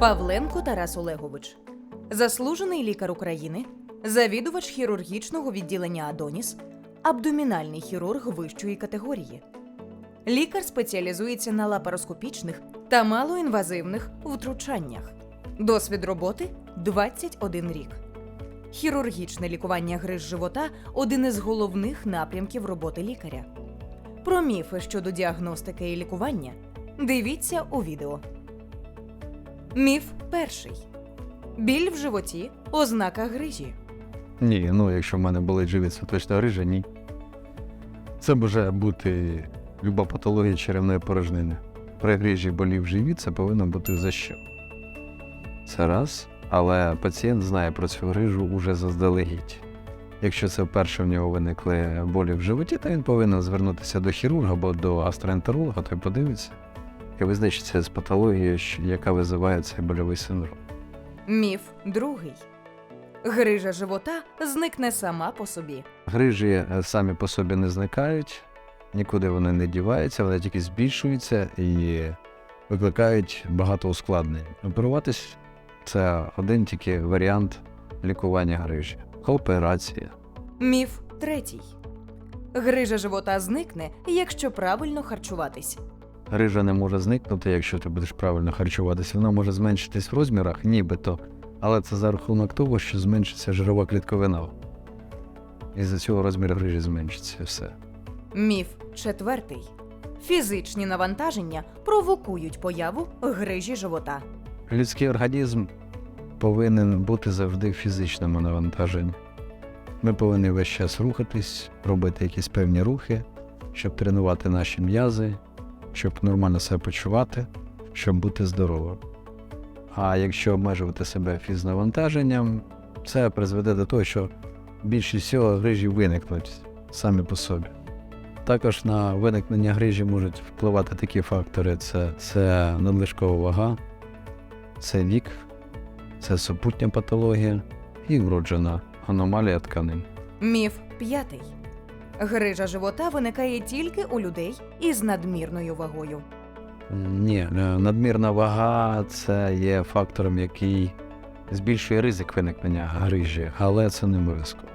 Павленко Тарас Олегович, заслужений лікар України, завідувач хірургічного відділення Адоніс, абдомінальний хірург вищої категорії. Лікар спеціалізується на лапароскопічних та малоінвазивних втручаннях. Досвід роботи 21 рік. Хірургічне лікування гриз живота один із головних напрямків роботи лікаря. Про міфи щодо діагностики і лікування дивіться у відео. Міф перший. Біль в животі ознака грижі. Ні, ну якщо в мене болить живіт, це грижа, ні. Це може бути люба патологія черевної порожнини. При грижі болів живіт, це повинно бути за що. Це раз, але пацієнт знає про цю грижу уже заздалегідь. Якщо це вперше в нього виникли болі в животі, то він повинен звернутися до хірурга або до астроентеролога, той подивиться і визначиться з патологією, яка визиває цей больовий синдром. Міф другий. Грижа живота зникне сама по собі. Грижі е, самі по собі не зникають, нікуди вони не діваються, вони тільки збільшуються і викликають багато ускладнень. Оперуватись це один тільки варіант лікування грижі. Операція. Міф третій. Грижа живота зникне, якщо правильно харчуватись. Грижа не може зникнути, якщо ти будеш правильно харчуватися. Вона може зменшитись в розмірах, нібито, але це за рахунок того, що зменшиться жирова клітковина. І за цього розмір грижі зменшиться все. Міф четвертий. Фізичні навантаження провокують появу грижі живота. Людський організм повинен бути завжди в фізичному навантаженні. Ми повинні весь час рухатись, робити якісь певні рухи, щоб тренувати наші м'язи, щоб нормально себе почувати, щоб бути здоровим. А якщо обмежувати себе фізнавантаженням, це призведе до того, що більшість всього грижі виникнуть самі по собі. Також на виникнення грижі можуть впливати такі фактори: це, це надлишкова вага, це вік, це супутня патологія і вроджена аномалія тканин. Міф п'ятий. Грижа живота виникає тільки у людей із надмірною вагою. Ні, е, надмірна вага це є фактором, який збільшує ризик виникнення грижі, але це не обов'язково.